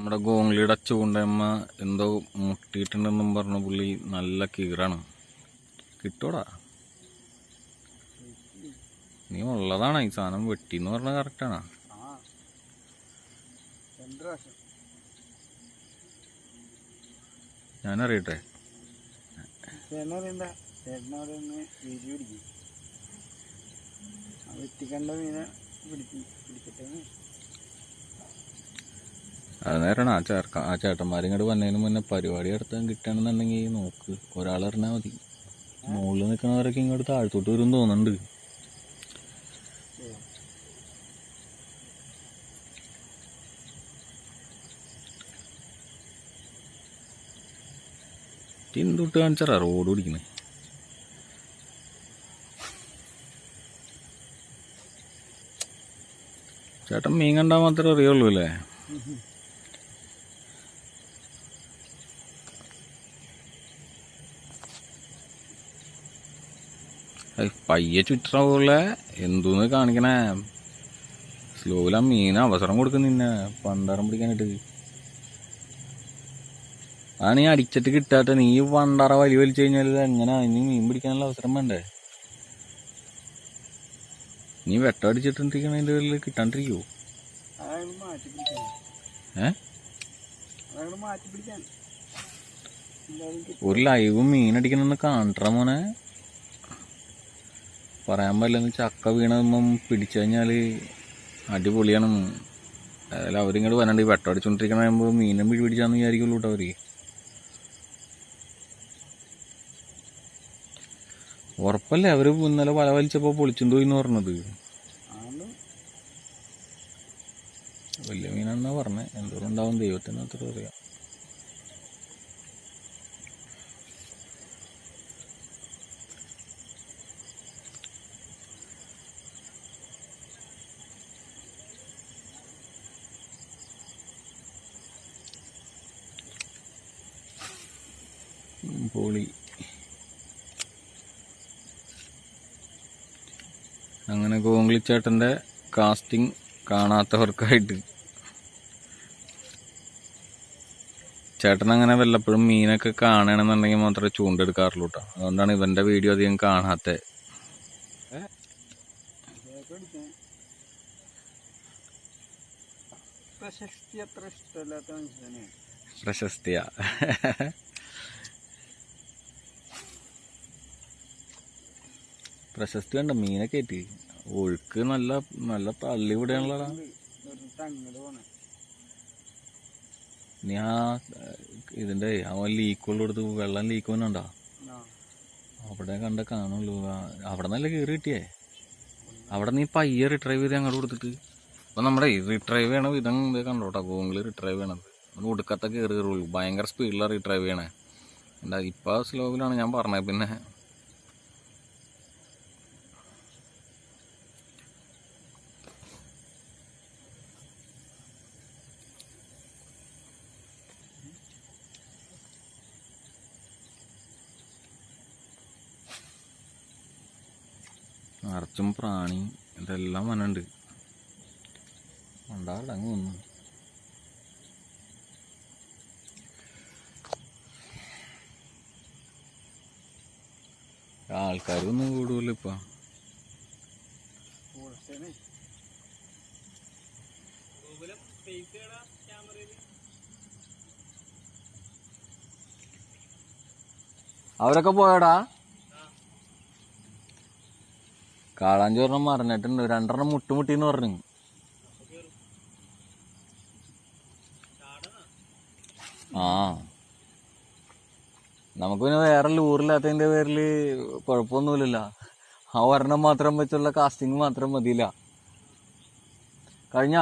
നമ്മുടെ ഗോങ്ലിയുടെ ചൂണ്ടയമ്മ എന്തോ മുട്ടിയിട്ടുണ്ടെന്നും പറഞ്ഞ പുള്ളി നല്ല കീറാണ് കിട്ടോടാ. നീ ഉള്ളതാണ് ഈ സാധനം വെട്ടിന്ന് പറഞ്ഞ കറക്റ്റാണ് ഞാനറിയട്ടെ. പിടിക്കട്ടെ എന്ന്. അത് നേരാണ്. ആ ചേർക്ക ആ ചേട്ടന്മാരും ഇങ്ങോട്ട് വന്നതിന് മുന്നേ പരിപാടി നടത്താൻ കിട്ടണമെന്നുണ്ടെങ്കിൽ നോക്ക്. ഒരാളറിഞ്ഞാൽ മതി. മുകളിൽ നിൽക്കുന്നവരൊക്കെ ഇങ്ങോട്ട് താഴ്ത്തോട്ട് വരും തോന്നുന്നുണ്ട്. എന്തൊട്ട് കാണിച്ചാ റോഡ് പിടിക്കുന്നത് ചേട്ടൻ മീൻ കണ്ടാൽ മാത്രമേ അറിയുള്ളൂ അല്ലേ? പയ്യെ ചുറ്റാവൂല എന്തോന്ന് കാണിക്കണേ? സ്ലോല മീൻ അവസരം കൊടുക്കുന്നിന്നെ പണ്ടാരം പിടിക്കാനായിട്ട്. അതാണ് ഈ അടിച്ചിട്ട് കിട്ടാത്ത നീ പണ്ടാറ വലി വലിച്ചു കഴിഞ്ഞാൽ എങ്ങനെ? ഇനി മീൻ പിടിക്കാനുള്ള അവസരം വേണ്ടേ? നീ വെട്ടടിച്ചിട്ടിരിക്കണതിന്റെ പേരിൽ കിട്ടാണ്ടിരിക്കുവോ? അതങ്ങട് മാറ്റി പിടിക്കാൻ. ഏ. ഒരു ലൈവ് മീൻ അടിക്കണമെന്ന് കാണട്ടെ മോനെ. പറയാൻ പറ്റില്ലെന്ന് ചക്ക വീണതുമ്പം പിടിച്ചു കഴിഞ്ഞാൽ അടിപൊളിയാണ്. അതായത് അവരിങ്ങോട്ട് വരണ്ട്. ഈ ആകുമ്പോൾ മീനും പിടി പിടിച്ചാന്ന് വിചാരിക്കുള്ളൂ കേട്ടോ അവർ. ഉറപ്പല്ലേ? അവർ ഇന്നലെ വല വലിച്ചപ്പോ പൊളിച്ചുണ്ടോ എന്ന് പറഞ്ഞത്. വലിയ മീനാണെന്നാ പറഞ്ഞേ. എന്തോരം ഉണ്ടാവും ദൈവത്തിന് അത്ര അറിയാം. പൊളി. അങ്ങനെ കോങ്ക്ലിച്ചേട്ടന്റെ കാസ്റ്റിംഗ് കാണാത്തവർക്കായിട്ട്. ചേട്ടൻ അങ്ങനെ വല്ലപ്പോഴും മീനൊക്കെ കാണണമെന്നുണ്ടെങ്കിൽ മാത്രമേ ചൂണ്ടെടുക്കാറുള്ളൂ കേട്ടോ അതുകൊണ്ടാണ് ഇവന്റെ വീഡിയോ അധികം കാണാത്തത് പിടിക്കാൻ പ്രശസ്തി അത്ര ഇഷ്ടമല്ലാത്ത മനുഷ്യനെ. പ്രശസ്തിയാ. പ്രശസ്തി വേണ്ട മീനെ കയറ്റി ഒഴുക്ക് നല്ല നല്ല തള്ളി പോണേ നീ ആ ഇതിന്റെ അവൻ ലീക്കുള്ളടുത്ത് വെള്ളം ലീക്ക് വന്നുണ്ടാ അവിടെ കണ്ട കാണുള്ളൂ. അവിടെ നല്ല കയറി കിട്ടിയേ. അവിടെ നീ പയ്യെ റിട്രൈവ് ചെയ്ത് അങ്ങോട്ട് കൊടുത്തിട്ട്. അപ്പൊ നമ്മുടെ റിട്രൈവ് ചെയ്യണ വിധം ഇത് കണ്ടോട്ടാ? ഗൂഗിൾ റിട്രൈവ് ചെയ്യണത്. നമ്മൾ ഒടുക്കത്തെ കയറി കയറുള്ളൂ ഭയങ്കര സ്പീഡിലാണ് റിട്രൈവ് ചെയ്യണേ. എന്താ ഇപ്പൊ സ്ലോവിലാണ് ഞാൻ പറഞ്ഞത്. പിന്നെ നിറച്ചും പ്രാണി ഇതെല്ലാം വനുണ്ട് ഉണ്ടാടങ്ങ് വന്നു. ആൾക്കാരൊന്നും കൂടുമല്ലോ ഇപ്പൊ. അവരൊക്കെ പോയടാ? കാളാഞ്ചോറെണ്ണം മറിഞ്ഞിട്ടുണ്ട് രണ്ടെണ്ണം മുട്ടുമുട്ടിന്ന് പറഞ്ഞു. ആ. നമുക്ക് പിന്നെ വേറെ ലൂറില്ലാത്തതിന്റെ പേരിൽ കുഴപ്പമൊന്നുമില്ലല്ലോ. ആ ഒരെണ്ണം മാത്രം വെച്ചുള്ള കാസ്റ്റിംഗ് മാത്രം മതിയില്ല. കഴിഞ്ഞ?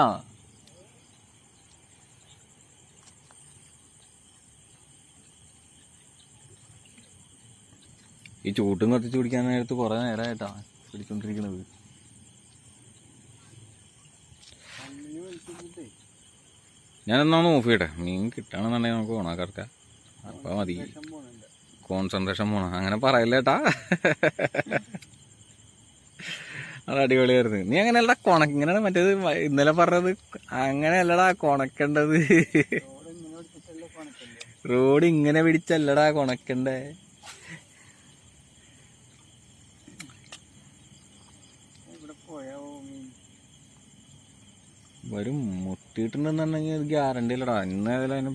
ഈ ചൂട്ടും കത്തിച്ചു പിടിക്കാൻ നേരത്ത് കുറെ നേരമായിട്ടാ പിടിച്ചോണ്ടിരിക്കണത് ഞാനെന്നാണ് ഓഫ് ചെയ്യട്ടെ? മീൻ കിട്ടണമെന്നുണ്ടെങ്കിൽ നമുക്ക് ഓണാക്കറക്കാം അപ്പൊ മതി. കോൺസെൻട്രേഷൻ പോണം. അങ്ങനെ പറയില്ലേട്ടാ അത് അടിപൊളിയായിരുന്നു നീ അങ്ങനെയല്ലടാ കൊണക്ക് ഇങ്ങനെയാണ് മറ്റേത് ഇന്നലെ പറഞ്ഞത്. അങ്ങനെയല്ലടാ കൊണക്കേണ്ടത്. റോഡ് ഇങ്ങനെ പിടിച്ചല്ലടാ കൊണക്കണ്ടേ ഇവിടെ പോയാ മീൻ വരും മുട്ടിയിട്ടുണ്ടെന്നുണ്ടെങ്കിൽ ഗ്യാരണ്ടി ഇല്ലടാ. ഇന്ന് ഏതായാലും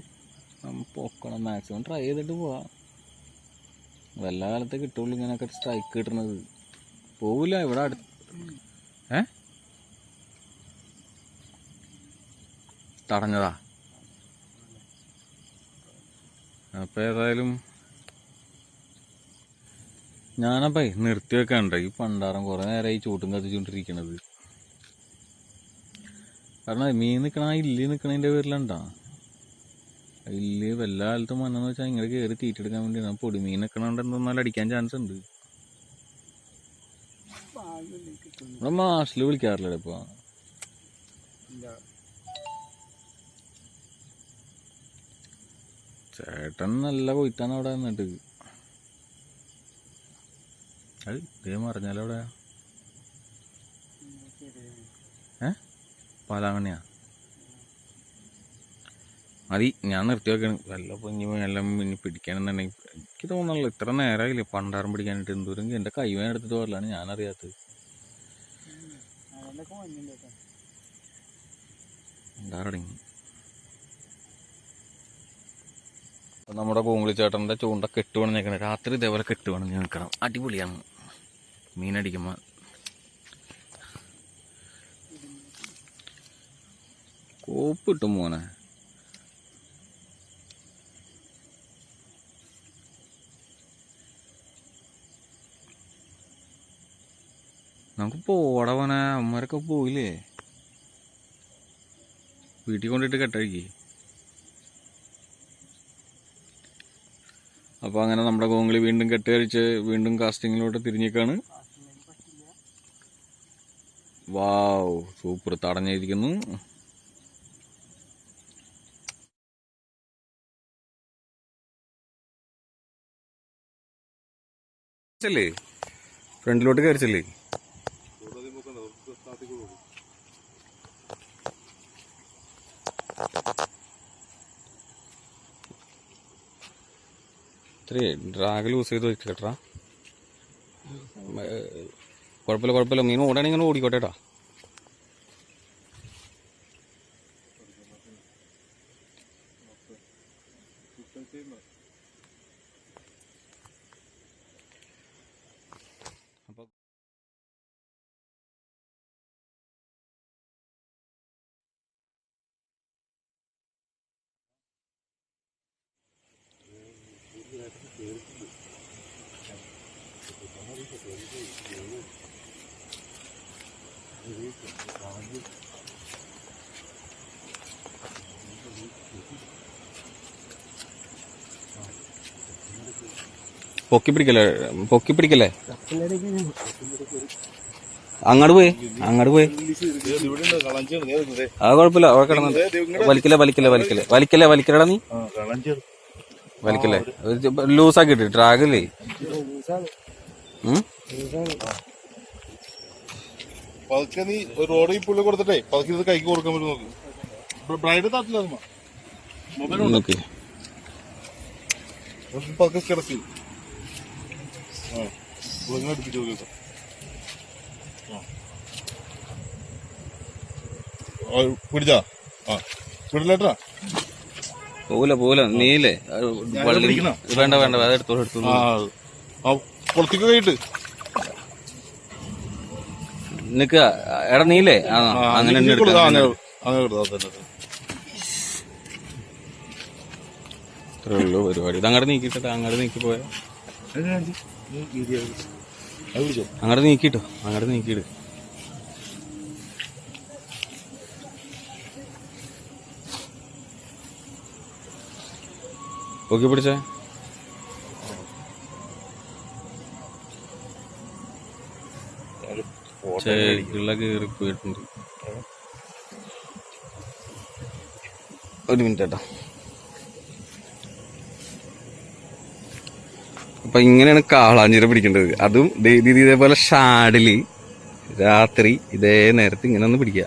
പൊക്കണം. മാക്സിമം ട്രൈ ചെയ്തിട്ട് പോവാം. വല്ല കാലത്തെ കിട്ടുള്ളൂ ഇങ്ങനെയൊക്കെ സ്ട്രൈക്ക് കിട്ടണത് പോവില്ല ഇവിടെ അടുത്ത് ഏ? തടഞ്ഞതാ. അപ്പോൾ ഏതായാലും ഞാനപ്പേ നിർത്തി വെക്കാണ്ട ഈ പണ്ടാറം കുറെ നേരമായി ചൂട്ടും കത്തിച്ചോണ്ടിരിക്കണത് കാരണം മീൻ നിക്കണ ആ ഇല്ലി നിക്കണതിന്റെ പേരിലുണ്ടാ ഇല്ലി വല്ല കാലത്തും വന്നെന്ന് വെച്ചാൽ ഇങ്ങനെ കയറി തീറ്റെടുക്കാൻ വേണ്ടിയാണ്. പൊടി മീൻ എന്തെന്നാലും അടിക്കാൻ ചാൻസ് ഉണ്ട്. ഇവിടെ മാഷിൽ വിളിക്കാറില്ല ഇപ്പൊ. ചേട്ടൻ നല്ല കൊയ്ത്താണ് അവിടെ നിന്നിട്ട്. അത് ഇതേ അവിടെ ഏ? പാലാങ്ങണിയാ മതി ഞാൻ നിർത്തി വെക്കണം. വല്ല പൊങ്ങി എല്ലാം ഇനി പിടിക്കാനെന്നുണ്ടെങ്കിൽ എനിക്ക് തോന്നണല്ലോ ഇത്ര നേരമായില്ലേ പണ്ടാരം പിടിക്കാനായിട്ട്. എന്തോരം എന്റെ കൈവേൻ എടുത്തിട്ട് പോരലാണ് ഞാനറിയാത്തത്. ഉണ്ടാറടങ്ങി നമ്മുടെ കോങ്കിളി ചേട്ടന്റെ ചൂണ്ട കെട്ട് നിൽക്കണം രാത്രി ഇതേപോലെ കെട്ട് പണിഞ്ഞ് നിൽക്കണം. അടിപൊളിയാണ്. മീനടിക്കുമ്പോൾ. കോപ്പ് കിട്ടും മോനെ. നമുക്ക് പോടാ പോനെ അമ്മമാരൊക്കെ പോയില്ലേ? വീട്ടിൽ കൊണ്ടിട്ട് കെട്ടഴിക്ക്. അപ്പോൾ അങ്ങനെ നമ്മുടെ കോങ്കിളി വീണ്ടും കെട്ടഴിച്ച് വീണ്ടും കാസ്റ്റിങ്ങിലോട്ട് തിരിഞ്ഞേക്കാണ്. Wow super തടഞ്ഞിരിക്കുന്നു. ല്ലേ ഫ്രണ്ടിലോട്ട് കയറിച്ചല്ലേ? ഇത്രേ ഡ്രാഗ് ലൂസ് ചെയ്ത് വെച്ചേട്ടാ കുഴപ്പമില്ല കുഴപ്പമില്ല. മീൻ ഓടാണെങ്കിൽ ഇങ്ങനെ ഓടിക്കോട്ടെ കേട്ടോ അപ്പൊ പൊക്കി പിടിക്കല്ലേ? പൊക്കി പിടിക്കല്ലേ? അങ്ങോട്ട് പോയി അങ്ങോട്ട് പോയി. ആ കുഴപ്പമില്ല അവിടെ കിടന്നു വലിക്കല്ലേ വലിക്കല്ലേ വലിക്കല്ലേ. വലിക്കല്ലേ വലിക്കലടാ നീ. വലിക്കല്ലേ. ലൂസാക്കി ഇട്ട് ഡ്രാഗല്ലേ? പതുക്കെ നീ ഒരു റോഡ് ഈ പുള്ളി കൊടുത്തിട്ടേ പതുക്കെ ഇത് കൈക്ക് കൊടുക്കാൻ പറ്റും നോക്ക്. ബ്രൈഡ് താത്തില്ല മൊബൈൽ പതുക്കെ കിടക്കി ആ ഇങ്ങനെ അടുപ്പിച്ച് നോക്കി പിടിച്ചാ? ആ പിടിലേട്ടാ പോവില്ല പോവില്ല നീലേ വേണ്ട വേണ്ട. അതെടുത്തോളൂ എടുത്തോളൂ ആ പുറത്തേക്ക് കൈയിട്ട് നിക്ക എടാ നീലേ. അങ്ങനെ ഇത്രേ ഉള്ളൂ പരിപാടി. ഇത് അങ്ങോട്ട് നീക്കിട്ടെ അങ്ങോട്ട് നീക്കി പോയാ. അങ്ങോട്ട് നീക്കിട്ടോ അങ്ങോട്ട് നീക്കിയിട്ട് ഓക്കെ പിടിച്ചേ. ചേക്കിള്ള കയറി പോയിട്ടുണ്ട്. ഒരു മിനിറ്റ് അപ്പൊ ഇങ്ങനെയാണ് കാളാഞ്ചിര പിടിക്കേണ്ടത്. അതും ദീദി ഇത് ഇതേപോലെ ഷാഡിൽ രാത്രി ഇതേ നേരത്തെ ഇങ്ങനെ ഒന്ന് പിടിക്കുക.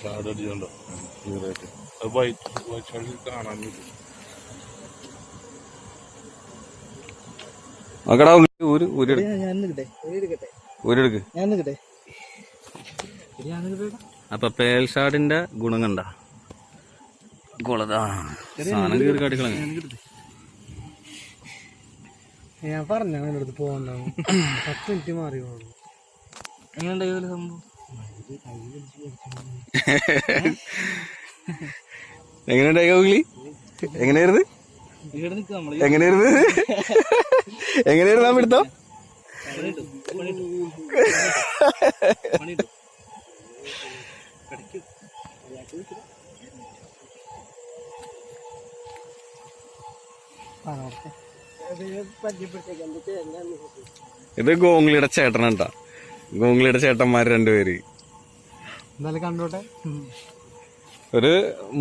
ഷാഡ് അടിച്ചുണ്ടോ? കാണാൻ പറ്റും നോക്കടാ ഒരു ഒരു എടുക്കട്ടെ ഞാൻ നിൽക്കട്ടെ അപ്പൊ പേൽഷാടിന്റെ ഗുണം കണ്ട? സാധനം കീറി കാട്ടിക്കളഞ്ഞു. ഞാൻ പറഞ്ഞ അവന്റെ അടുത്ത് പോകണ്ടാവും പത്ത് മിനിറ്റ് മാറി പോകുള്ളൂ സംഭവം? എങ്ങനെയുണ്ടായി കൗലി എങ്ങനെയായിരുന്നു? എങ്ങനെയായിരുന്നു? എങ്ങനെയായിരുന്നു നാം എടുത്തോ ഇത് ഗോംഗ്ലിയുടെ ചേട്ടനാട്ടാ ഗോംഗ്ലിയുടെ ചേട്ടന്മാർ രണ്ടുപേര്. എന്നാലും കണ്ടോട്ടെ? ഒരു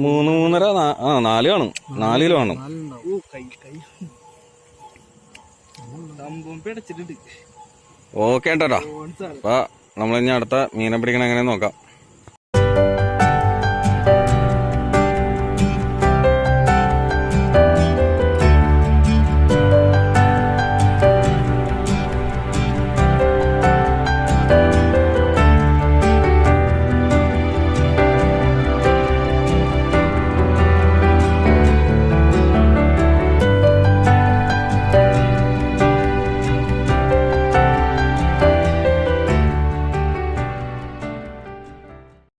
മൂന്ന് മൂന്നര ആ നാല് കാണും. നാല് കിലോ കാണും നാലുണ്ടാവും കൈ കൈ. സംഭവം പിടച്ചിട്ടുണ്ട് ഓക്കെ ഏട്ടാ അപ്പൊ നമ്മളിനി അടുത്ത മീനെ പിടിക്കണ എങ്ങനെ നോക്കാം.